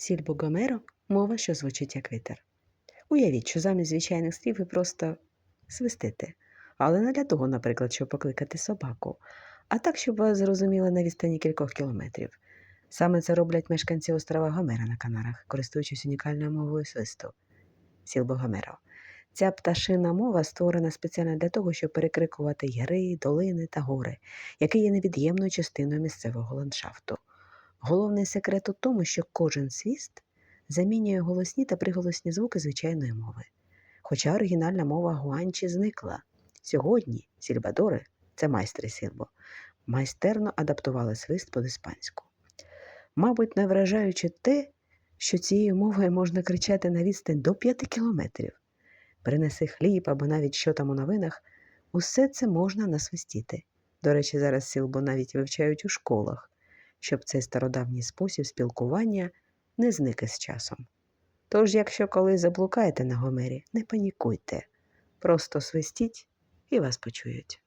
Сільбо Гомеро мова, що звучить як вітер. Уявіть, що замість звичайних слів ви просто свистите, але не для того, наприклад, щоб покликати собаку, а так, щоб вас зрозуміли на відстані кількох кілометрів. Саме це роблять мешканці острова Гомера на Канарах, користуючись унікальною мовою свисту Сільбо Гомеро. Ця пташина мова створена спеціально для того, щоб перекрикувати яри, долини та гори, які є невід'ємною частиною місцевого ландшафту. Головний секрет у тому, що кожен свіст замінює голосні та приголосні звуки звичайної мови. Хоча оригінальна мова гуанчі зникла. Сьогодні сільбадори це майстри сільбо, майстерно адаптували свист під іспанську. Мабуть, не вражаючи те, що цією мовою можна кричати на відстань до 5 кілометрів. Принеси хліб або навіть що там у новинах, усе це можна насвистіти. До речі, зараз сілбо навіть вивчають у школах, щоб цей стародавній спосіб спілкування не зник із часом. Тож, якщо коли заблукаєте на гомері, не панікуйте, просто свистіть і вас почують.